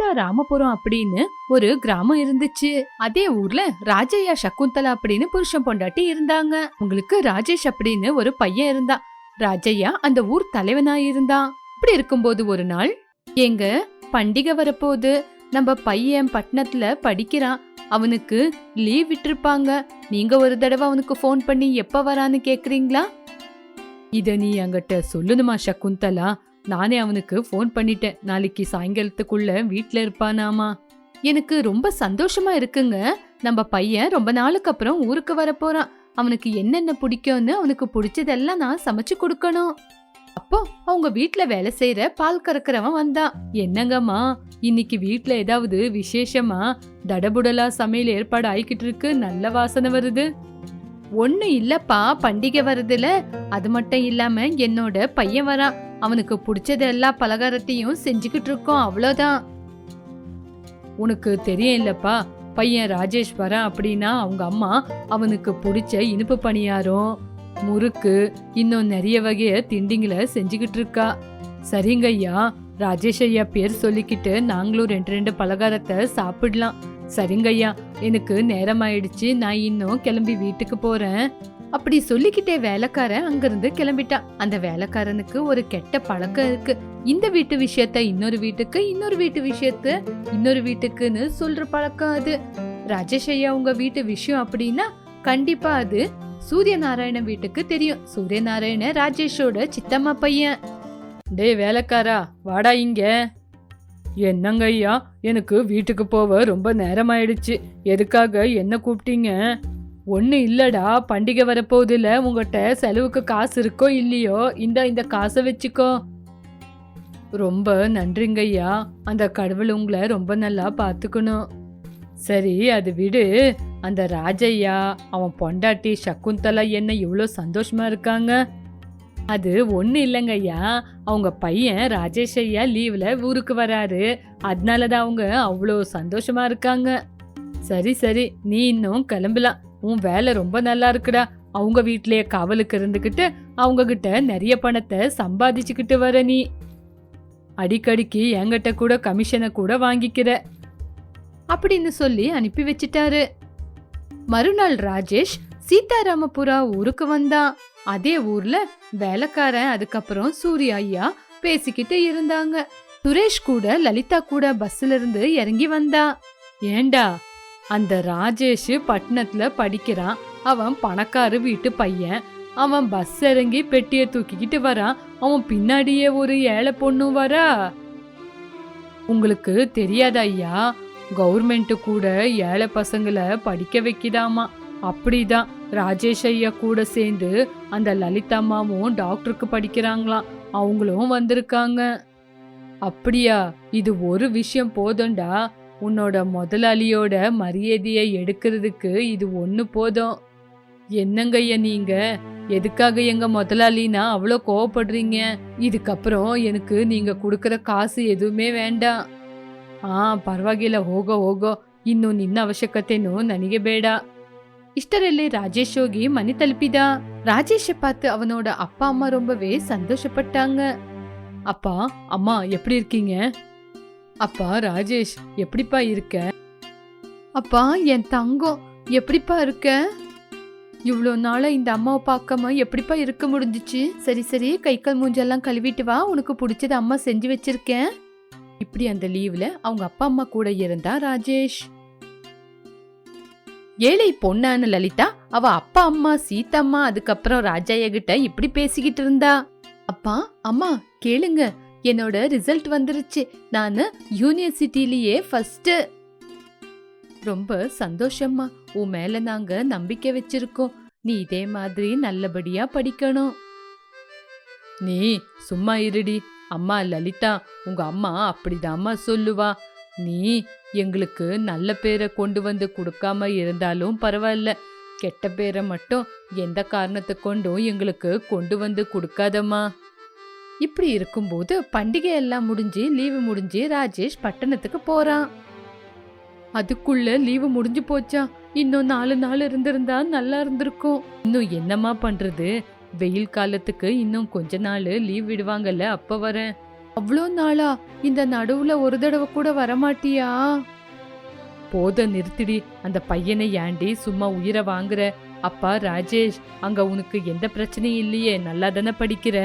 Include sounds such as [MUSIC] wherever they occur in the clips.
சீதாராமபுரம் அப்படின்னு ஒரு கிராமம் இருந்துச்சு. அதே ஊர்ல ராஜையா சகுந்தலா அப்படின்னு புருஷன் பொண்டாட்டி இருந்தாங்க. உங்களுக்கு ராஜேஷ் அப்படின்னு ஒரு பையன் இருந்தான். ராஜையா அந்த ஊர் தலைவனா இருந்தான். இப்படி இருக்கும்போது ஒரு நாள் எங்க பண்டிகை வரப்போகுது நம்ம பையன் பட்டணத்துல படிக்கிறான். அவனுக்கு லீவ் விட்டிருப்பாங்க. நீங்க ஒரு தடவை அவனுக்கு ஃபோன் பண்ணி எப்ப வரான்னு கேக்குறீங்களா? இத நீ அங்கிட்ட சொல்லணுமா சகுந்தலா? நானே அவனுக்கு ஃபோன் பண்ணிட்டேன். நாளைக்கு சாயங்காலத்துக்குள்ள வீட்டில் இருப்பானாமா? எனக்கு ரொம்ப சந்தோஷமா இருக்குங்க. நம்ம பையன் ரொம்ப நாளுக்கு அப்புறம் ஊருக்கு வரப்போறான். அவனுக்கு என்னென்ன பிடிக்கும்னு அவனுக்கு பிடிச்சதெல்லாம் நான் சமைச்சு கொடுக்கணும். அப்போ அவங்க வீட்ல வேலை செய்யற பால் கறக்குறவன் வந்தான். என்னங்கம்மா இன்னைக்கு வீட்ல ஏதாவது விசேஷமா? தடபுடலா சமையல் ஏற்பாடு ஆயிக்கிட்டு இருக்கு. நல்ல வாசனை வருது. ஒண்ணு இல்லப்பா பண்டிகை வருதுல அது மட்டும் இல்லாம என்னோட பையன் வரான். அவனுக்கு பிடிச்சது எல்லா பலகாரத்தையும் செஞ்சுக்கிட்டு இருக்கோம் அவ்வளோதான். உனக்கு தெரியும் இல்லப்பா பையன் ராஜேஷ் வரேன் அப்படின்னா அவங்க அம்மா அவனுக்கு பிடிச்ச இனிப்பு பணியாரம் முறுக்கு இன்னும் நிறைய வகைய திண்டிங்களை செஞ்சுக்கிட்டு இருக்கா சரிங்க ஐயா ராஜேஷ் ஐயா பேர் சொல்லிக்கிட்டு நாங்களும் ரெண்டு ரெண்டு பலகாரத்தை சாப்பிடலாம். சரிங்க ஐயா எனக்கு நேரம் ஆயிடுச்சு நான் இன்னும் கிளம்பி வீட்டுக்கு போறேன். அப்படி சொல்லிக்கிட்டே வேலைக்காரன் அங்கிருந்து கிளம்பிட்டான். அந்த வேலைக்காரனுக்கு ஒரு கெட்ட பழக்கம் இருக்கு. இந்த வீட்டு விஷயத்த இன்னொரு வீட்டுக்கு இன்னொரு வீட்டு விஷயத்த இன்னொரு வீட்டுக்குன்னு சொல்ற பழக்கம் அது. ராஜேஷ் ஐயா உங்க வீட்டு விஷயம் அப்படின்னா கண்டிப்பா அது சூரிய நாராயண வீட்டுக்கு தெரியும். சூரிய நாராயண ராஜேஷோட சித்தம்மா பையன். டேய் வேலைக்காரா வாடா இங்க. என்னங்க ஐயா எனக்கு வீட்டுக்கு போக ரொம்ப நேரமாயிடுச்சு. எதுக்காக என்ன கூப்பிட்டீங்க? ஒன்றும் இல்லைடா. பண்டிகை வரப்போகுதுல உங்கள்கிட்ட செலவுக்கு காசு இருக்கோ இல்லையோ இந்த இந்த காசை வச்சுக்கோ. ரொம்ப நன்றிங்க ஐயா. அந்த கடவுள் உங்களை ரொம்ப நல்லா பார்த்துக்கணும். சரி அது விடு. அந்த ராஜையா அவன் பொண்டாட்டி சகுந்தலா என்ன இவ்வளோ சந்தோஷமா இருக்காங்க? அது ஒன்றும் இல்லைங்க ஐயா. அவங்க பையன் ராஜேஷ் ஐயா லீவில் ஊருக்கு வராரு. அதனால தான் அவங்க அவ்வளோ சந்தோஷமா இருக்காங்க. சரி சரி நீ இன்னும் கிளம்பலாம். உன் வேலை ரொம்ப நல்லா இருக்குடா. அவங்க வீட்லயே காவலுக்கு இருந்துகிட்டு அவங்க கிட்ட நிறைய பணத்தை சம்பாதிச்சுக்கிட்டு வர நீ. அடிக்கடிக்கு என்கிட்ட கூட கமிஷனை கூட வாங்கிக்கிற. அப்படின்னு சொல்லி அனுப்பி வச்சிட்டாரு. மறுநாள் ராஜேஷ் சீதாராமபுரா ஊருக்கு வந்தான். அதே ஊர்ல வேலைக்காரன் அதுக்கப்புறம் சூரி ஐயா பேசிக்கிட்டு இருந்தாங்க. சுரேஷ் கூட லலிதா கூட பஸ்ல இருந்து இறங்கி வந்தா. ஏண்டா அந்த ராஜேஷ் பட்டணத்துல படிக்கிறான். அவன் பணக்கார வீட்டு பையன். அவன் பஸ் இறங்கி பெட்டியை தூக்கிக்கிட்டு வரான். அவன் பின்னாடியே ஒரு ஏழை பொண்ணு வரா? உங்களுக்கு தெரியாதா ஐயா? கவர்மெண்ட் கூட ஏழை பசங்களை படிக்க வைக்கிதாமா? அப்படிதான். ராஜேஷ் ஐயா கூட சேர்ந்து அந்த லலிதாமாவும் டாக்டருக்கு படிக்கிறாங்களாம். அவங்களும் வந்திருக்காங்க. அப்படியா? இது ஒரு விஷயம் போதும்டா. உன்னோட முதலாளியோட மரியாதையை எடுக்கிறதுக்கு இது ஒன்று போதும் என்னங்கய்யா நீங்க எதுக்காக எங்க முதலாளினா அவ்வளோ கோவப்படுறீங்க இதுக்கப்புறம் எனக்கு நீங்க கொடுக்குற காசு எதுவுமே வேண்டாம் ಆ ಪರವಾಗಿಲ್ಲ ಹೋಗೋ ಹೋಗೋ ಇನ್ನು ನಿನ್ನ ಅವಶ್ಯಕತೆನೂ ನನಗೆ ಬೇಡ ಇಷ್ಟರಲ್ಲಿ ರಾಜೇಶ್ ಹೋಗಿ ಮನೆ ತಲುಪಿದ ராஜேஷை பார்த்து அவனோட அப்பா அம்மா ரொம்பவே சந்தோஷப்பட்டாங்க அப்பா அம்மா எப்படி இருக்கீங்க அப்பா ராஜேஷ் எப்படிப்பா இருக்க? அப்பா என் தங்கம் எப்படிப்பா இருக்க? இவ்வளோ நாளாக இந்த அம்மாவை பார்க்காம எப்படிப்பா இருக்க முடிஞ்சிச்சு? சரி சரி கை கால் மூஞ்செல்லாம் கழுவிட்டு வா உனக்கு பிடிச்சத அம்மா செஞ்சு வச்சிருக்கேன். இப்படி அந்த லீவில் அவங்க அப்பா அம்மா கூட இருந்தா ராஜேஷ். ஏழை பொண்ணான லலிதா அவ அப்பா அம்மா சீத்தம்மா அதுக்கப்புறம் ராஜாயா கிட்ட இப்படி பேசிக்கிட்டு இருந்தா? அப்பா அம்மா கேளுங்க என்னோட ரிசல்ட் வந்துருச்சு. நானு யூனிவர்சிட்டிலேயே ஃபர்ஸ்ட் ரொம்ப சந்தோஷம்மா. உன் மேல நாங்க நம்பிக்கை வச்சிருக்கோம். நீ இதே மாதிரி நல்லபடியா படிக்கணும். நீ சும்மா இருடி. அம்மா லலிதா உங்க அம்மா அப்படிதாம்மா சொல்லுவா. நீ எங்களுக்கு நல்ல பேரை கொண்டு வந்து கொடுக்காம இருந்தாலும் பரவாயில்ல. கெட்ட பேரை மட்டும் எந்த காரணத்தை கொண்டும் எங்களுக்கு கொண்டு வந்து கொடுக்காதம்மா. இப்படி இருக்கும்போது பண்டிகை எல்லாம் முடிஞ்சு லீவு முடிஞ்சு ராஜேஷ் பட்டணத்துக்கு போறான். அதுக்குள்ள லீவு முடிஞ்சு போச்சா? இன்னும் நாலு நாள் இருந்திருந்தா நல்லா இருந்திருக்கும். இன்னும் என்னம்மா பண்றது? வெயில் காலத்துக்கு இன்னும் கொஞ்ச நாள் லீவ் விடுவாங்கல்ல அப்ப வரேன். அவ்வளோ நாளா? இந்த நடுவுல ஒரு தடவை கூட வரமாட்டியா? போத நிறுத்திடி அந்த பையனை ஏண்டி சும்மா உயிரை வாங்குற? அப்பா ராஜேஷ் அங்க உனக்கு எந்த பிரச்சனையும் இல்லையே நல்லா தானே படிக்கிற?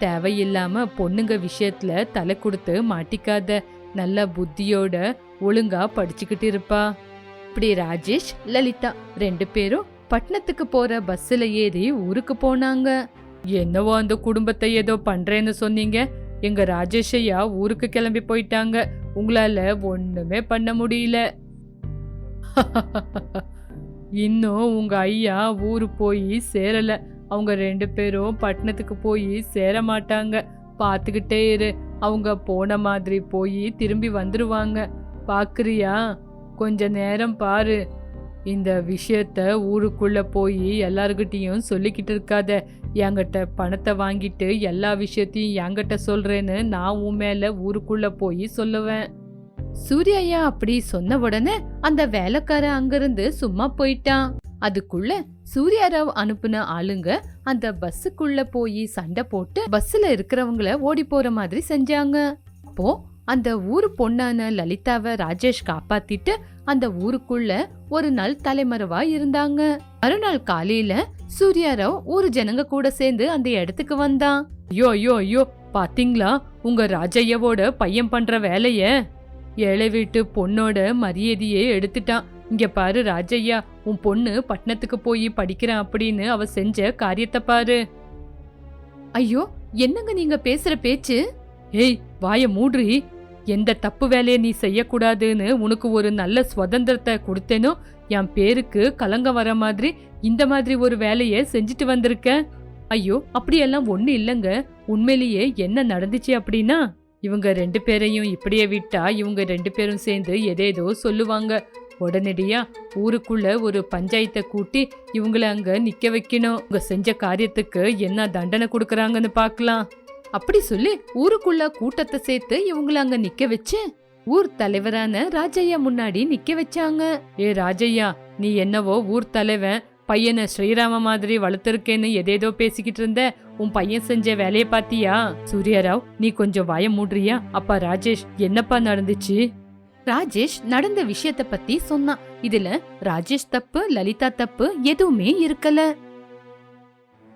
தேவையில்லாம பொண்ணுங்க விஷயத்துல தலை கொடுத்து மாட்டிக்காத நல்ல புத்தியோட ஒழுங்கா படிச்சுக்கிட்டு இருப்பா. இப்படி ராஜேஷ் லலிதா ரெண்டு பேரும் பட்டணத்துக்கு போற பஸ்ஸில் ஏறி ஊருக்கு போனாங்க. என்னவோ அந்த குடும்பத்தை ஏதோ பண்றேன்னு சொன்னீங்க. எங்க ராஜேஷ் ஐயா ஊருக்கு கிளம்பி போயிட்டாங்க. உங்களால ஒண்ணுமே பண்ண முடியல. [LAUGHS] இன்னும் உங்க ஐயா ஊரு போய் சேரல. அவங்க ரெண்டு பேரும் பட்டணத்துக்கு போய் சேர மாட்டாங்க. பார்த்துக்கிட்டே இரு. அவங்க போன மாதிரி போய் திரும்பி வந்துருவாங்க. பார்க்குறியா கொஞ்ச நேரம் பாரு. இந்த விஷயத்த ஊருக்குள்ள போய் எல்லாருக்கிட்டேயும் சொல்லிக்கிட்டு இருக்காத. என்கிட்ட பணத்தை வாங்கிட்டு எல்லா விஷயத்தையும் என்கிட்ட சொல்றேன்னு நான் உன் மேல ஊருக்குள்ள போய் சொல்லுவேன். சூர்யா அப்படி சொன்ன உடனே அந்த வேலைக்காரன் அங்கிருந்து சும்மா போயிட்டான். அதுக்குள்ள சூர்யாராவ் அனுப்புன ஆளுங்க அந்த பஸ்ஸுக்குள்ள போய் சண்டை போட்டு பஸ்ல இருக்கிறவங்கள ஓடி போற மாதிரி செஞ்சாங்க. அப்போ அந்த ஊர் பொண்ணான லலிதாவை ராஜேஷ் காப்பாத்திட்டு அந்த ஊருக்குள்ள ஒரு நாள் தலைமறைவா இருந்தாங்க. மறுநாள் காலையில சூர்யாராவ் ஊரு ஜனங்க கூட சேர்ந்து அந்த இடத்துக்கு வந்தான். ஐயோ ஐயோ ஐயோ பாத்தீங்களா? உங்க ராஜையவோட பையன் பண்ற வேலைய? ஏழை வீட்டு பொண்ணோட மரியாதையே எடுத்துட்டான். இங்க பாரு ராஜையா உன் பொண்ணு பட்டணத்துக்கு போய் படிக்கிறேன் அப்படின்னு அவ செஞ்ச காரியத்தை பாரு. ஐயோ என்னங்க நீங்க பேசுற பேச்சு? ஏய் வாய மூடுறி. எந்த தப்பு வேலையை நீ செய்யக்கூடாதுன்னு உனக்கு ஒரு நல்ல சுதந்திரத்தை கொடுத்தேனோ என் பேருக்கு கலங்க வர மாதிரி இந்த மாதிரி ஒரு வேலையை செஞ்சுட்டு வந்திருக்க. ஐயோ அப்படியெல்லாம் ஒண்ணு இல்லைங்க. உண்மையிலேயே என்ன நடந்துச்சு அப்படின்னா இவங்க ரெண்டு பேரையும் இப்படியே விட்டா இவங்க ரெண்டு பேரும் சேர்ந்து எதேதோ சொல்லுவாங்க. உடனடியா ஊருக்குள்ள ஒரு பஞ்சாயத்தை கூட்டி இவங்கள அங்க நிக்க வைக்கணும். உங்க செஞ்ச காரியத்துக்கு என்ன தண்டனை கொடுக்கறாங்கன்னு பார்க்கலாம். அப்படி சொல்லி ஊருக்குள்ள கூட்டத்தை சேர்த்து இவங்கள அங்க நிக்க வச்சு ஊர் தலைவரான ராஜையா முன்னாடி நிக்க வச்சாங்க. ஏ ராஜையா நீ என்னவோ ஊர் தலைவன் பையனை ஸ்ரீராம மாதிரி வளர்த்துருக்கேன்னு எதேதோ பேசிக்கிட்டு இருந்த உன் பையன் செஞ்ச வேலையை பாத்தியா சூர்யாராவ் நீ கொஞ்சம் வாய மூடுறியா? அப்பா ராஜேஷ் என்னப்பா நடந்துச்சு? ராஜேஷ் நடந்த விஷயத்த பத்தி சொன்னான். இதுல ராஜேஷ் தப்பு லலிதா தப்பு எதுவுமே இருக்கல.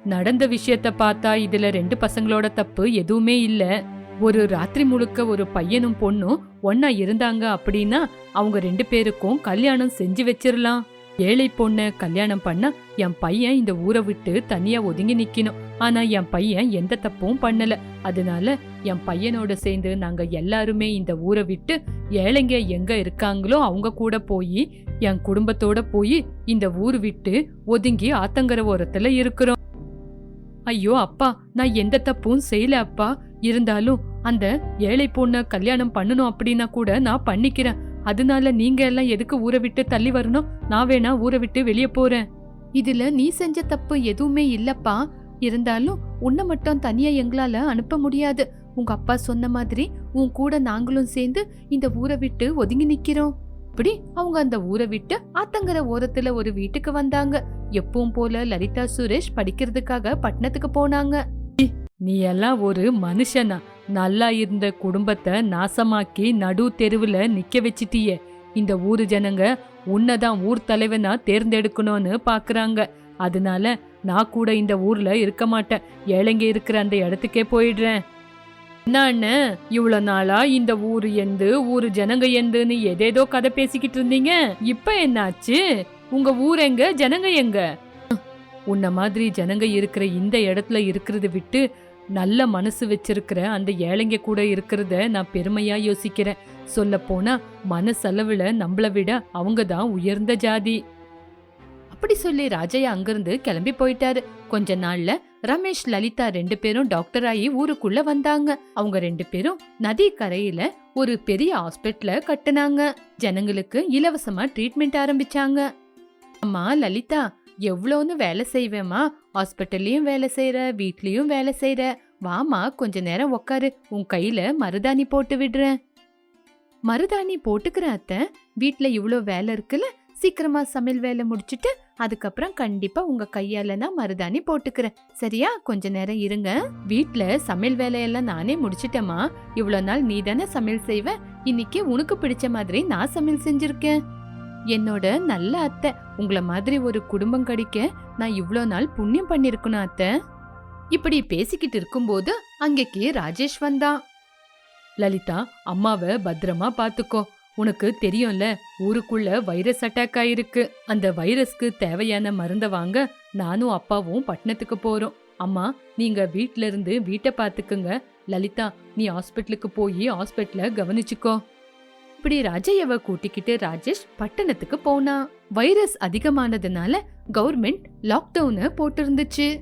நடந்த விஷயத்த பார்த்தா இதுல ரெண்டு பசங்களோட தப்பு எதுவுமே இல்ல. ஒரு ராத்திரி முழுக்க ஒரு பையனும் பொண்ணும் ஒன்னா இருந்தாங்க அப்படின்னா அவங்க ரெண்டு பேருக்கும் கல்யாணம் செஞ்சு வச்சிரலாம். ஏழை பொண்ண கல்யாணம் பண்ணா என் பையன் இந்த ஊரை விட்டு தனியா ஒதுங்கி நிக்கணும். ஆனா என் பையன் எந்த தப்பும் பண்ணல. அதனால என் பையனோட சேர்ந்து நாங்க எல்லாருமே இந்த ஊரை விட்டு ஏழைங்க எங்க இருக்காங்களோ அவங்க கூட போய் என் குடும்பத்தோட போய் இந்த ஊர் விட்டு ஒதுங்கி ஆத்தங்கர ஓரத்துல இருக்கிறோம். ஐயோ அப்பா நான் எந்த தப்பும் செய்யல அப்பா. இருந்தாலும் அந்த ஏழை பொண்ண கல்யாணம் பண்ணணும் அப்படின்னா கூட நான் பண்ணிக்கிறேன். அதனால நீங்க எல்லாம் எதுக்கு ஊரை விட்டு தள்ளி வரணும்? நான் வேணா ஊரை விட்டு வெளியே போறேன். இதுல நீ செஞ்ச தப்பு எதுவுமே இல்லப்பா. இருந்தாலும் உன்னை மட்டும் தனியா எங்களால அனுப்ப முடியாது. உங்க அப்பா சொன்ன மாதிரி உன் கூட நாங்களும் சேர்ந்து இந்த ஊரை விட்டு ஒதுங்கி நிக்கிறோம். இப்படி அவங்க அந்த ஊரை விட்டு ஆத்தங்கர ஓரத்துல ஒரு வீட்டுக்கு வந்தாங்க. எப்பவும் போல லலிதா சுரேஷ் படிக்கிறதுக்காக பட்டணத்துக்கு போனாங்க. நீ எல்லாம் ஒரு மனுஷனா. நல்லா இருந்த குடும்பத்தை நாசமாக்கி நடு தெருவுல நிக்க வச்சிட்டியே. இந்த ஊரு ஜனங்க உன்னதான் ஊர் தலைவனா தேர்ந்தெடுக்கணும்னு பாக்குறாங்க. அதனால நான் கூட இந்த ஊர்ல இருக்க மாட்டேன். ஏழைங்க இருக்கிற அந்த இடத்துக்கே போயிடுறேன். என்ன அண்ணன் இவ்வளவு நாளா இந்த ஊரு எந்து ஊரு ஜனங்க எந்துன்னு எதேதோ கதை பேசிக்கிட்டு இருந்தீங்க. இப்ப என்னாச்சு? உங்க ஊர் எங்க? ஜனங்க எங்க? உன்ன மாதிரி ஜனங்க இருக்கிற இந்த இடத்துல இருக்கிறது விட்டு நல்ல மனசு வச்சிருக்கிற அந்த ஏழைங்க கூட இருக்கிறத நான் பெருமையா யோசிக்கிறேன். சொல்ல போனா மனசளவுல நம்மள விட அவங்க தான் உயர்ந்த ஜாதி. அப்படி சொல்லி ராஜையா அங்கிருந்து கிளம்பி போயிட்டாரு. கொஞ்ச நாள்ல ரமேஷ் லலிதா ரெண்டு பேரும் டாக்டர் ஆகி ஊருக்குள்ள வந்தாங்க. அவங்க ரெண்டு பேரும் நதி கரையில ஒரு பெரிய ஹாஸ்பிட்டல கட்டுனாங்க. ஜனங்களுக்கு இலவசமா ட்ரீட்மெண்ட் ஆரம்பிச்சாங்க. அம்மா லலிதா எவ்வளோன்னு வேலை செய்வேம்மா. ஹாஸ்பிட்டல்லையும் வேலை செய்யற வீட்லேயும் வேலை செய்கிற வாமா கொஞ்ச நேரம் உக்காரு. உன் கையில் மருதாணி போட்டு விடுறேன். மருதாணி போட்டுக்கிற அத்தை வீட்டில் இவ்வளோ வேலை இருக்குல்ல? சீக்கிரமா சமையல் வேலை முடிச்சுட்டு அதுக்கப்புறம் கண்டிப்பாக உங்கள் கையால நான் மருதாணி போட்டுக்கிறேன். சரியா? கொஞ்ச நேரம் இருங்க. வீட்டில் சமையல் வேலையெல்லாம் நானே முடிச்சிட்டேம்மா. இவ்வளோ நாள் நீ தானே சமையல் செய்வேன் இன்னைக்கு உனக்கு பிடிச்ச மாதிரி நான் சமையல் செஞ்சுருக்கேன். என்னோட நல்ல அத்தை உங்கள மாதிரி ஒரு குடும்பம் கிடைக்க நான் இவ்ளோ நாள் புண்ணியம் பண்ணிருக்கணும் அத்தை. இப்படி பேசிக்கிட்டு இருக்கும்போது அங்கேக்கு ராஜேஷ் வந்தான் லலிதா அம்மாவை பத்திரமா பாத்துக்கோ. உனக்கு தெரியும்ல ஊருக்குள்ள வைரஸ் அட்டாக் ஆயிருக்கு. அந்த வைரஸ்க்கு தேவையான மருந்த வாங்க நானும் அப்பாவும் பட்டணத்துக்கு போறோம். அம்மா நீங்க வீட்ல இருந்து வீட்டை பாத்துக்குங்க. லலிதா நீ ஹாஸ்பிட்டலுக்கு போய் ஹாஸ்பிட்டல கவனிச்சுக்கோ. இப்படி ராஜையவ கூட்டிக்கிட்டு ராஜேஷ் பட்டணத்துக்கு போனான் வைரஸ் அதிகமானதுனால கவர்மெண்ட் லாக்டவுனை போட்டிருந்துச்சு.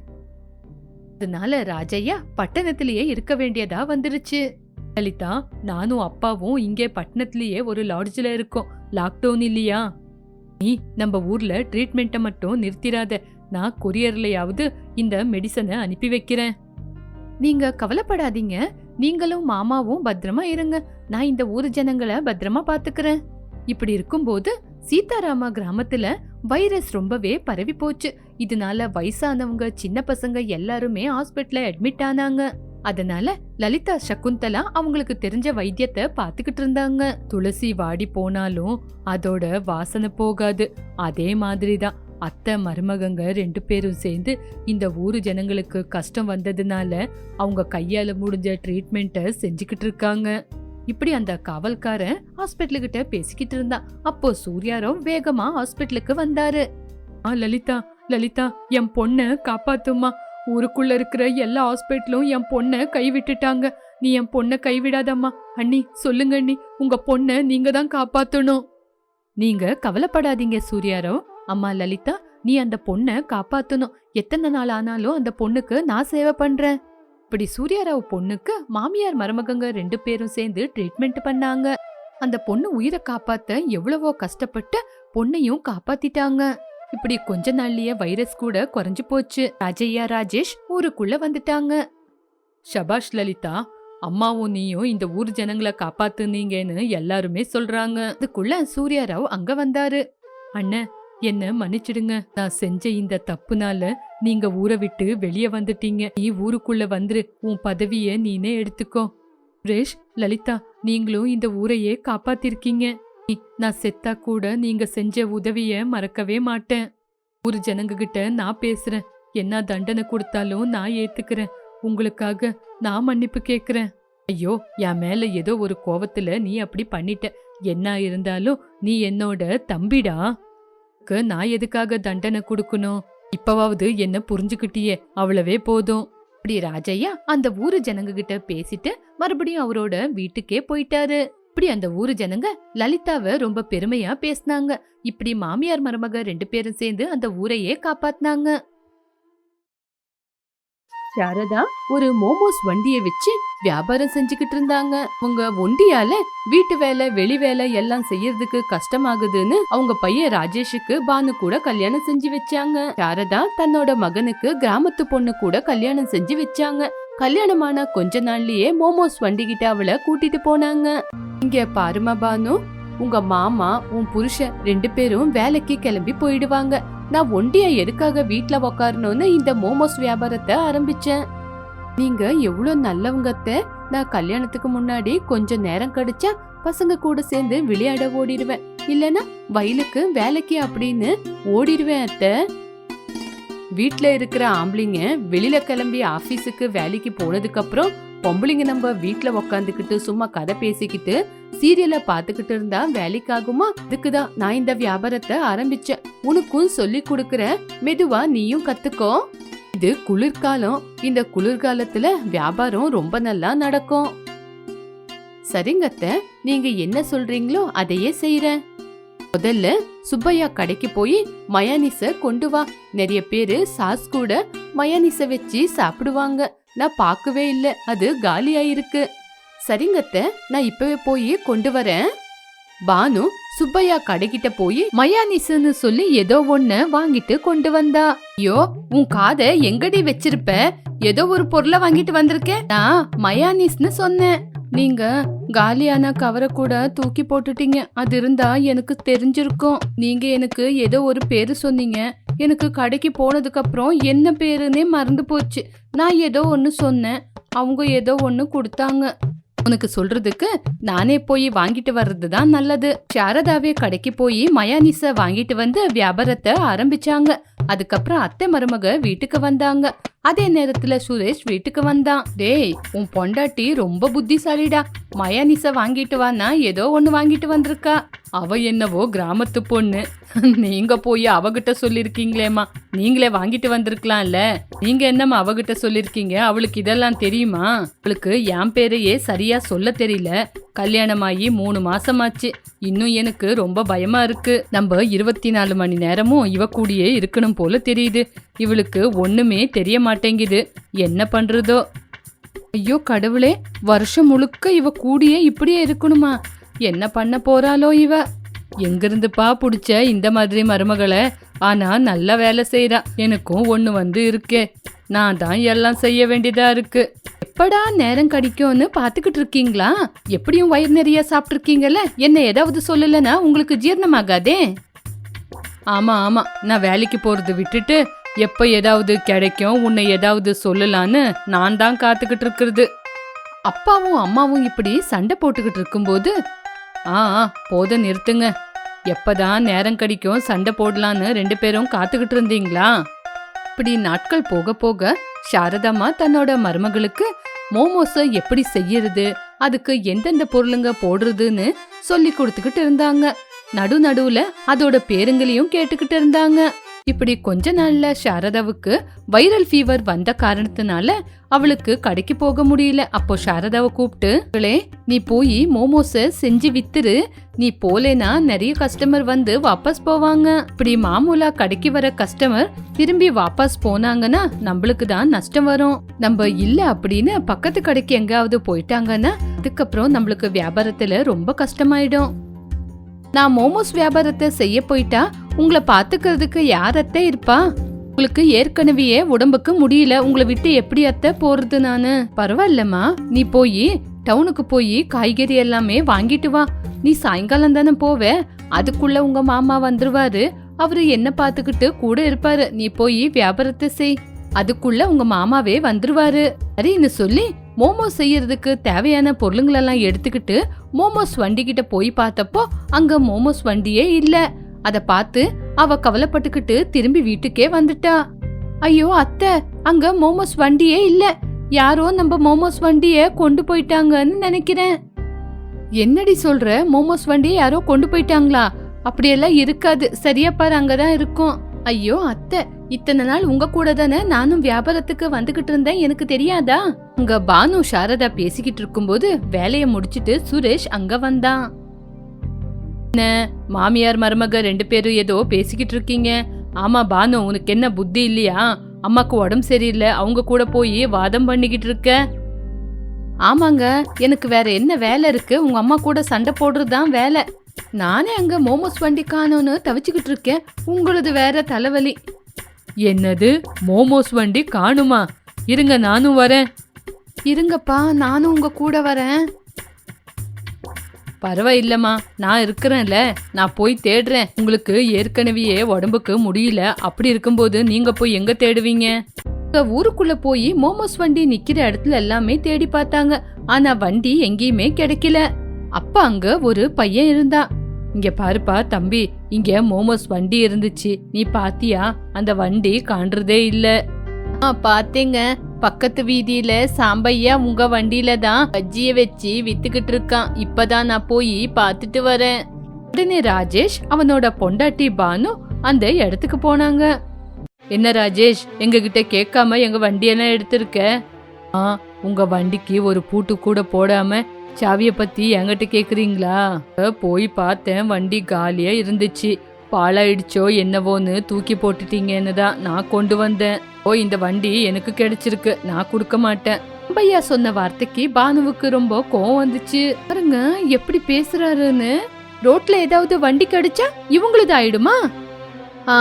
அதனால ராஜையா பட்டணத்திலேயே இருக்க வேண்டியதா வந்துருச்சு. லலிதா நானும் அப்பாவும் இங்கே பட்டணத்திலேயே ஒரு லாட்ஜில் இருக்கோம். லாக்டவுன் இல்லையா? நீ நம்ம ஊர்ல ட்ரீட்மெண்ட்டை மட்டும் நிறுத்திராத. நான் கொரியர்லயாவது இந்த மெடிசனை அனுப்பி வைக்கிறேன். நீங்க கவலைப்படாதீங்க. நீங்களும் மாமாவும் பத்திரமா இருங்க. நான் இந்த ஊர் ஜனங்களை பத்திரமா பாத்துக்கிறேன். இப்படி இருக்கும்போது சீதாராமா கிராமத்துல வைரஸ் ரொம்பவே பரவி போச்சு. இதனால வயசானவங்க சின்ன பசங்க எல்லாருமே ஹாஸ்பிட்டல்ல அட்மிட் ஆனாங்க. அதனால லலிதா சகுந்தலா அவங்களுக்கு தெரிஞ்ச வைத்தியத்தை பாத்துக்கிட்டு இருந்தாங்க. துளசி வாடி போனாலும் அதோட வாசனை போகாது. அதே மாதிரிதான். அத்தை மருமகங்க ரெண்டு பேரும் சேர்ந்து இந்த ஊர் ஜனங்களுக்கு கஷ்டம் வந்ததுனால அவங்க கையால முடிஞ்ச ட்ரீட்மெண்ட்டை செஞ்சுக்கிட்டு இருக்காங்க. இப்படி அந்த காவல்காரன் ஹாஸ்பிட்டலுக்கிட்ட பேசிக்கிட்டு இருந்தான். அப்போ சூர்யாராவ் வேகமா ஹாஸ்பிட்டலுக்கு வந்தாரு. ஆ லலிதா லலிதா என் பொண்ணை காப்பாத்துமா ஊருக்குள்ள இருக்கிற எல்லா ஹாஸ்பிட்டலும் என் பொண்ணை கைவிட்டுட்டாங்க. நீ என் பொண்ணை கைவிடாதம்மா. அண்ணி சொல்லுங்க அண்ணி உங்க பொண்ணை நீங்க தான் காப்பாத்தணும். நீங்க கவலைப்படாதீங்க சூர்யாராவ். அம்மா லலிதா நீ அந்த பொண்ணை காப்பாத்தணும். எத்தனை நாள் ஆனாலும் அந்த பொண்ணுக்கு நான் சேவை பண்றேன். இப்படி சூர்யாராவ் பொண்ணுக்கு மாமியார் மருமகங்க ரெண்டு பேரும் சேர்ந்து ட்ரீட்மெண்ட் பண்ணாங்க. அந்த பொண்ணு உயிரை காப்பாத்த எவ்வளவோ கஷ்டப்பட்டு பொண்ணையும் காப்பாத்திட்டாங்க. இப்படி கொஞ்ச நாள்லயே வைரஸ் கூட குறைஞ்சு போச்சு. ராஜையா ராஜேஷ் ஊருக்குள்ள வந்துட்டாங்க. ஷபாஷ் லலிதா அம்மாவும் நீயும் இந்த ஊர் ஜனங்களை காப்பாத்துனீங்கன்னு எல்லாருமே சொல்றாங்க. அதுக்குள்ள சூர்யாராவ் அங்க வந்தாரு. அண்ணன் என்ன மன்னிச்சிடுங்க. நான் செஞ்ச இந்த தப்புனால நீங்க ஊரை விட்டு வெளியே வந்துட்டீங்க. நீ ஊருக்குள்ள வந்துரு. உன் பதவிய நீனே எடுத்துக்கோ. சுரேஷ் லலிதா நீங்களும் இந்த ஊரையே காப்பாத்திருக்கீங்க. நீ- நான் செத்தா கூட நீங்க செஞ்ச உதவிய மறக்கவே மாட்டேன். ஊர் ஜனங்க கிட்ட நான் பேசுறேன். என்ன தண்டனை கொடுத்தாலும் நான் ஏத்துக்கிறேன். உங்களுக்காக நான் மன்னிப்பு கேக்குறேன். ஐயோ என் மேல ஏதோ ஒரு கோவத்துல நீ அப்படி பண்ணிட்ட. என்ன இருந்தாலும் நீ என்னோட தம்பிடா. அவளுக்கு நான் எதுக்காக தண்டனை கொடுக்கணும்? இப்பவாவது என்ன புரிஞ்சுக்கிட்டியே அவ்வளவே போதும். இப்படி ராஜையா அந்த ஊரு ஜனங்க கிட்ட பேசிட்டு மறுபடியும் அவரோட வீட்டுக்கே போயிட்டாரு. இப்படி அந்த ஊரு ஜனங்க லலிதாவை ரொம்ப பெருமையா பேசினாங்க. இப்படி மாமியார் மருமக ரெண்டு பேரும் சேர்ந்து அந்த ஊரையே காப்பாத்தினாங்க. சாரதா ஒரு மோமோஸ் வண்டியை வச்சு வியாபாரம் செஞ்சுக்கிட்டு இருந்தாங்க. அவங்க ஒண்டியால வீட்டு வேலை வெளி வேலை எல்லாம் செய்யறதுக்கு கஷ்டமாகுதுன்னு அவங்க பையன் ராஜேஷுக்கு பானு கூட கல்யாணம் செஞ்சு வச்சாங்க. சாரதா தன்னோட மகனுக்கு கிராமத்து பொண்ணு கூட கல்யாணம் செஞ்சு வச்சாங்க. கல்யாணமான கொஞ்ச நாள்லயே மோமோஸ் வண்டிகிட்ட அவளை கூட்டிட்டு போனாங்க. இங்க பாருமா பானு உங்க மாமா உன் புருஷன் ரெண்டு பேரும் வேலைக்கு கிளம்பி போயிடுவாங்க. நான் ஒண்டியா எதுக்காக வீட்ல உக்காரணும்னு இந்த மோமோஸ் வியாபாரத்தை ஆரம்பிச்சேன் நீங்க எவ்வளவு நல்லவங்க அத்தை. நான் கல்யாணத்துக்கு முன்னாடி கொஞ்சம் நேரம் கடிச்சா பசங்க கூட சேர்ந்து விளையாட ஓடிடுவேன் இல்லனா வயலுக்கு வேலைக்கு அப்படின்னு ஓடிடுவேன் அத்தை வீட்டில் இருக்கிற ஆம்பளைங்க வெளியில கிளம்பி ஆபீஸுக்கு வேலைக்கு போனதுக்கு அப்புறம் பொம்பளைங்க நம்ம வீட்ல உக்காந்துக்கிட்டு சும்மா கதை பேசிக்கிட்டு சீரியலை பாத்துக்கிட்டு இருந்தா வேலைக்காகுமா? இதுக்குதான் நான் இந்த வியாபாரத்தை ஆரம்பிச்சேன். உனக்கும் சொல்லி கொடுக்கறேன். மெதுவா நீயும் கத்துக்கோ. இது குளிர்காலம். இந்த குளிர்காலத்துல வியாபாரம் ரொம்ப நல்லா நடக்கும். சரிங்க அத்தை. நீங்க என்ன சொல்றீங்களோ அதையே செய்யறேன் முதல்ல சுப்பையா கடைக்கு போய் மயானிஸ கொண்டு வா. நிறைய பேரு சாஸ் கூட மயானிஸ வச்சு சாப்பிடுவாங்க. நான் பார்க்கவே இல்ல. அது காலியாயிருக்கு. சரிங்கத்த நான் இப்பவே போய் கொண்டு வரேன். பானு சுப்பையா கடைக்கிட்ட போய் மயானிசுன்னு சொல்லி ஏதோ ஒண்ணு வாங்கிட்டு கொண்டு வந்தா. ஐயோ உன் காதை எங்கடி வச்சிருப்ப? ஏதோ ஒரு பொருளை வாங்கிட்டு வந்திருக்கேன். நான் மயானிஸ்னு சொன்னேன். நீங்க காலியான கவரை கூட தூக்கி போட்டுட்டீங்க. அது இருந்தா எனக்கு தெரிஞ்சிருக்கும். நீங்க எனக்கு ஏதோ ஒரு பேரு சொன்னீங்க. எனக்கு கடைக்கு போனதுக்கு அப்புறம் என்ன பேருன்னே மறந்து போச்சு. நான் ஏதோ ஒன்னு சொன்னேன். அவங்க ஏதோ ஒன்னு கொடுத்தாங்க. உனக்கு சொல்றதுக்கு நானே போய் வாங்கிட்டு வர்றது தான் நல்லது. சாரதாவே கடைக்கு போய் மயானிச வாங்கிட்டு வந்து வியாபாரத்தை ஆரம்பிச்சாங்க. அதுக்கப்புறம் அத்தை மருமக வீட்டுக்கு வந்தாங்க. அதே நேரத்துல சுரேஷ் வீட்டுக்கு வந்தான். டேய் உன் பொண்டாட்டி ரொம்ப புத்திசாலிடா. மயானிச வாங்கிட்டு வானா ஏதோ ஒண்ணு வாங்கிட்டு வந்திருக்கா. அவ என்னவோ கிராமத்து பொண்ணு. நீங்க போய் அவகிட்ட சொல்லிருக்கீங்களேம்மா. நீங்களே வாங்கிட்டு வந்திருக்கலாம்ல. நீங்க என்னம்மா அவகிட்ட சொல்லிருக்கீங்க? அவளுக்கு இதெல்லாம் தெரியுமா? அவளுக்கு என் பேரையே சரியா சொல்ல தெரியல. கல்யாணமாகி மூணு மாசமாச்சு. இன்னும் எனக்கு ரொம்ப பயமா இருக்கு. நம்ம இருபத்தி நாலு மணி நேரமும் இவ கூடியே இருக்கணும் போல தெரியுது. இவளுக்கு ஒண்ணுமே தெரிய மாட்டேங்குது. என்ன பண்றதோ? ஐயோ கடவுளே வருஷம் முழுக்க இவ கூடியே இப்படியே இருக்கணுமா? என்ன பண்ண போறாளோ இவ? எங்கிருந்துப்பா புடிச்ச இந்த மாதிரி மருமகளை? ஆனா நல்ல வேலை செய்யறா எனக்கும் ஒண்ணு வந்து இருக்கே. நான் தான் எல்லாம் செய்ய வேண்டியதா இருக்கு. எப்படா நேரம் கிடைக்கும்னு பாத்துக்கிட்டு இருக்கீங்களா? எப்படியும் வயிறு நிறைய சாப்பிட்டுருக்கீங்கல்ல? என்ன ஏதாவது சொல்லலைன்னா உங்களுக்கு ஜீரணமாகாதே? ஆமா ஆமா. நான் வேலைக்கு போறது விட்டுட்டு எப்ப ஏதாவது கிடைக்கும் உன்னை ஏதாவது சொல்லலான்னு நான் தான் காத்துக்கிட்டு இருக்கிறது. அப்பாவும் அம்மாவும் இப்படி சண்டை போட்டுக்கிட்டு இருக்கும்போது ஆ போத நிறுத்துங்க. எப்பதான் நேரம் கிடைக்கும் சண்டை போடலான்னு ரெண்டு பேரும் காத்துக்கிட்டு இருந்தீங்களா? இப்படி நாட்கள் போக போக சாரதாமா தன்னோட மருமகளுக்கு மோமோஸ எப்படி செய்யறது அதுக்கு எந்தெந்த பொருளுங்க போடுறதுன்னு சொல்லி கொடுத்துக்கிட்டு இருந்தாங்க. நடு நடுவுல அதோட பேருங்களையும் கேட்டுக்கிட்டு இருந்தாங்க. இப்படி கொஞ்ச நாள்ல சாரதாவுக்கு வைரல் ஃபீவர் வந்த காரணத்தினால அவளுக்கு கடைக்கு போக முடியல. அப்போ சாரதாவை கூப்பிட்டு நீ போய் மோமோஸ செஞ்சு வித்துரு. நீ போலேனா நிறைய கஸ்டமர் வந்து வாபஸ் போவாங்க. இப்படி மாமூலா கடைக்கு வர கஸ்டமர் திரும்பி வாபஸ் போனாங்கன்னா நம்மளுக்கு தான் நஷ்டம் வரும். நம்ம இல்ல அப்படின்னு பக்கத்து கடைக்கு எங்காவது போயிட்டாங்கன்னா அதுக்கப்புறம் நம்மளுக்கு வியாபாரத்துல ரொம்ப கஷ்டமாயிடும். நான் மோமோஸ் வியாபாரத்தை செய்ய போயிட்டா உங்களை பார்த்துக்கிறதுக்கு யார் அத்தை இருப்பா? உங்களுக்கு ஏற்கனவே உடம்புக்கு முடியல. உங்களை விட்டு எப்படி அத்தை போறது நானு? பரவாயில்லம்மா. நீ போய் டவுனுக்கு போய் காய்கறி எல்லாமே வாங்கிட்டு வா. நீ சாயங்காலம் தானே போவ? அதுக்குள்ள உங்க மாமா வந்துருவாரு. அவரு என்ன பாத்துக்கிட்டு கூட இருப்பாரு. நீ போய் வியாபாரத்தை செய். அதுக்குள்ள உங்க மாமாவே வந்துருவாரு. சரின்னு சொல்லி மோமோஸ் செய்யறதுக்கு தேவையான பொருளுங்களெல்லாம் எடுத்துக்கிட்டு மோமோஸ் வண்டி கிட்ட போய் பார்த்தப்போ அங்க மோமோஸ் வண்டியே இல்லை. அத பார்த்து அவ கவலைப்பட்டுக்கிட்டு திரும்பி வீட்டுக்கே வந்துட்டா. ஐயோ அத்தை அங்க மோமோஸ் வண்டியே இல்ல. யாரோ நம்ம மோமோஸ் வண்டிய கொண்டு போயிட்டாங்கன்னு நினைக்கிறேன். என்னடி சொல்ற? மோமோஸ் வண்டியை யாரோ கொண்டு போயிட்டாங்களா? அப்படியெல்லாம் இருக்காது. சரியா பாரு அங்கதான் இருக்கும். ஐயோ அத்தை இத்தனை நாள் உங்க கூட தானே நானும் வியாபாரத்துக்கு வந்துகிட்டு இருந்தேன். எனக்கு தெரியாதா? உங்க பானு சாரதா பேசிக்கிட்டு இருக்கும்போது வேலையை முடிச்சிட்டு சுரேஷ் அங்க வந்தான். என்ன? மாமியார் மருமக ரெண்டு பேரும் ஏதோ பேசிக்கிட்டு இருக்கீங்க. ஆமா பானு உனக்கு என்ன புத்தி இல்லையா? அம்மாக்கு உடம்பு சரியில்லை. அவங்க கூட போய் வாதம் பண்ணிக்கிட்டு இருக்க. ஆமாங்க எனக்கு வேற என்ன வேலை இருக்கு? உங்க அம்மா கூட சண்டை போடுறது தான் வேலை. நானே அங்க மோமோஸ் வண்டி காணோன்னு தவிச்சுக்கிட்டு இருக்கேன். உங்களது வேற தலைவலி. என்னது? மோமோஸ் வண்டி காணுமா? இருங்க நானும் வரேன். இருங்கப்பா நானும் உங்க கூட வரேன். பரவாயில்லம்மா நான் இருக்கிறேன்ல. நான் போய் தேடுறேன். உங்களுக்கு ஏற்கனவே உடம்புக்கு முடியல. அப்படி இருக்கும்போது நீங்க போய் எங்க தேடுவீங்க? ஊருக்குள்ள போய் மோமோஸ் வண்டி நிக்கிற இடத்துல எல்லாமே தேடி பார்த்தாங்க. ஆனா வண்டி எங்கேயுமே கிடைக்கல. அப்ப அங்க ஒரு பையன் இருந்தான். இங்க பாருப்பா தம்பி இங்க மோமோஸ் வண்டி இருந்துச்சு. நீ பாத்தியா? அந்த வண்டி காண்றதே இல்ல. பார்த்தேங்க பக்கத்து வீதியில சாம்பையா உங்க வண்டியில தான் பஜ்ஜிய வச்சு வித்துக்கிட்டு இருக்கான். இப்பதான் நான் போய் பார்த்துட்டு வரேன். உடனே ராஜேஷ் அவனோட பொண்டாட்டி பானு அந்த இடத்துக்கு போனாங்க. என்ன ராஜேஷ் எங்க கிட்ட கேட்காம எங்க வண்டியெல்லாம் எடுத்திருக்க? ஆ உங்க வண்டிக்கு ஒரு பூட்டு கூட போடாம சாவியை பத்தி என்கிட்ட கேக்குறீங்களா? போய் பார்த்தேன் வண்டி காலியா இருந்துச்சு. பாலாயிடுச்சோ என்னவோன்னு தூக்கி போட்டுட்டீங்கன்னு தான் நான் கொண்டு வந்தேன். ஓ இந்த வண்டி எனக்கு கிடைச்சிருக்கு. நான் கொடுக்க மாட்டேன். பையா சொன்ன வார்த்தைக்கு பானுவுக்கு ரொம்ப கோவம் வந்துச்சு. பாருங்க எப்படி பேசுறாருன்னு. ரோட்ல ஏதாவது வண்டி கிடைச்சா இவங்களது ஆயிடுமா? ஆ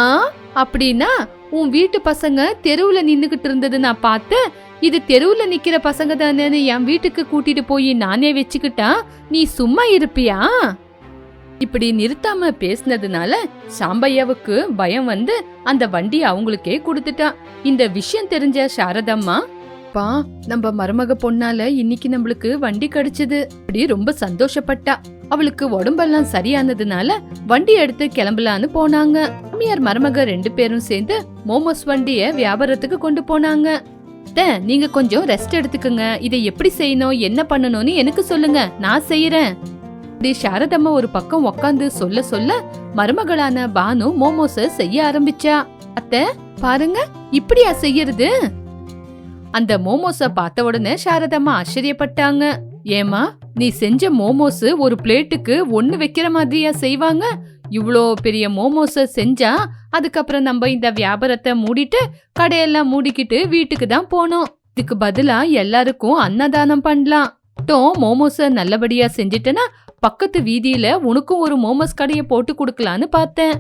அப்படின்னா உன் வீட்டு பசங்க தெருவுல நின்னுகிட்டு இருந்தது நான் பார்த்தேன். இது தெருவுல நிக்கிற பசங்க தானேன்னு என் வீட்டுக்கு கூட்டிட்டு போய் நானே வச்சுக்கிட்டா நீ சும்மா இருப்பியா? இப்படி நிறுத்தாம பேசினதுனால சாம்பையாவுக்கு பயம் வந்து அந்த வண்டி அவங்களுக்கே கொடுத்துட்டான். இந்த விஷயம் தெரிஞ்ச சாரதம்மா பா நம்ம மருமக பொண்ணால இன்னைக்கு நம்மளுக்கு வண்டி கிடைச்சது. அப்படி ரொம்ப சந்தோஷப்பட்டா. அவளுக்கு உடம்பெல்லாம் சரியானதுனால வண்டி எடுத்து கிளம்பலான்னு போனாங்க. மாமியார் மருமக ரெண்டு பேரும் சேர்ந்து மோமோஸ் வண்டிய வியாபாரத்துக்கு கொண்டு போனாங்க. நீங்க கொஞ்சம் ரெஸ்ட் எடுத்துக்கங்க. இதை எப்படி செய்யணும்? என்ன பண்ணணும்னு எனக்கு சொல்லுங்க. நான் செய்யறேன் இப்படி சாரதம்மா ஒரு பக்கம் உக்காந்து சொல்ல சொல்ல மருமகளான பானு மோமோஸ செய்ய ஆரம்பிச்சா. அத்தை பாருங்க இப்படியா செய்யறது? அந்த மோமோஸ பார்த்த உடனே சாரதம்மா ஆச்சரியப்பட்டாங்க. ஏமா நீ செஞ்ச மோமோஸ் ஒரு பிளேட்டுக்கு ஒன்னு வைக்கிற மாதிரியா செய்வாங்க? இவ்வளோ பெரிய மோமோஸ செஞ்சா அதுக்கப்புறம் நம்ம இந்த வியாபாரத்தை மூடிட்டு கடையெல்லாம் மூடிக்கிட்டு வீட்டுக்கு தான் போனோம் இதுக்கு பதிலா எல்லாருக்கும் அன்னதானம் பண்ணலாம். டோ மோமோஸ நல்லபடியா செஞ்சுட்டேன்னா பக்கத்து வீதியில உனக்கும் ஒரு மோமோஸ் கடையை போட்டு கொடுக்கலான்னு பார்த்தேன்.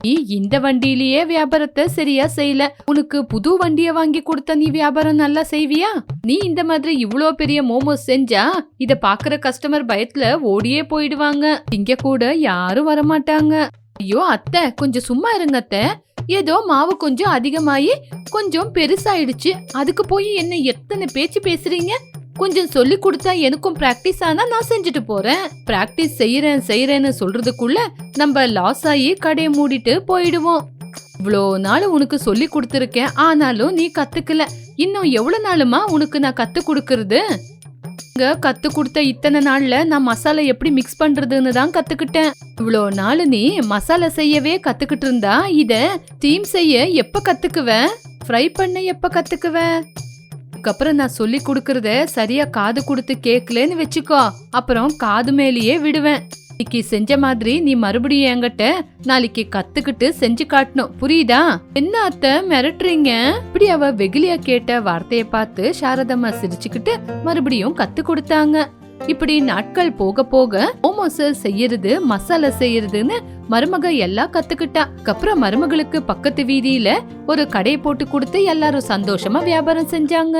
நீ இந்த வண்டியிலேயே வியாபாரத்தை சரியா செய்யல. உனக்கு புது வண்டிய வாங்கி கொடுத்த நீ வியாபாரம் நல்லா செய்வியா? நீ இந்த மாதிரி இவ்வளோ பெரிய மோமோஸ் செஞ்சா இத பாக்குற கஸ்டமர் பயத்துல ஓடியே போயிடுவாங்க. இங்க கூட யாரும் வரமாட்டாங்க. ஐயோ அத்தை கொஞ்சம் சும்மா இருங்க அத்தை. ஏதோ மாவு கொஞ்சம் அதிகமாயி கொஞ்சம் பெருசாயிடுச்சு. அதுக்கு போய் என்ன எத்தனை பேச்சு பேசுறீங்க? கொஞ்சம் சொல்லி கொடுத்தா எனக்கும் பிராக்டிஸ் ஆனா நான் செஞ்சுட்டு போறேன். பிராக்டிஸ் செய்யறேன் செய்யறேன்னு சொல்றதுக்குள்ள நம்ம லாஸ் ஆகி கடையை மூடிட்டு போயிடுவோம். இவ்வளோ நாள் உனக்கு சொல்லி கொடுத்துருக்கேன் ஆனாலும் நீ கத்துக்கல. இன்னும் எவ்வளவு நாளுமா உனக்கு நான் கத்து கொடுக்கறது? இங்க கத்து கொடுத்த இத்தனை நாள்ல நான் மசாலா எப்படி மிக்ஸ் பண்றதுன்னு தான் கத்துக்கிட்டேன். இவ்வளோ நாள் நீ மசாலா செய்யவே கத்துக்கிட்டு இருந்தா இத தீம் செய்ய எப்ப கத்துக்குவ? ஃப்ரை பண்ண எப்ப கத்துக்குவ? அதுக்கப்புறம் நான் சொல்லி கொடுக்கறத சரியா காது கொடுத்து கேட்கலன்னு வச்சுக்கோ. அப்புறம் காது மேலேயே விடுவேன். இன்னைக்கு செஞ்ச மாதிரி நீ மறுபடியும் என்கிட்ட நாளைக்கு கத்துக்கிட்டு செஞ்சு காட்டணும். புரியுதா? என்ன அத்தை மிரட்டுறீங்க? இப்படி அவ வெகுலியா கேட்ட வார்த்தைய பார்த்து சாரதம்மா சிரிச்சுக்கிட்டு மறுபடியும் கத்து கொடுத்தாங்க. இப்படி நாட்கள் போக போக மோமோஸ் செய்யறது மசாலா செய்யறதுன்னு மருமக எல்லாம் கத்துக்கிட்டா. அப்புறம் மருமகளுக்கு பக்கத்து வீதியில ஒரு கடையை போட்டு கொடுத்து எல்லாரும் சந்தோஷமா வியாபாரம் செஞ்சாங்க.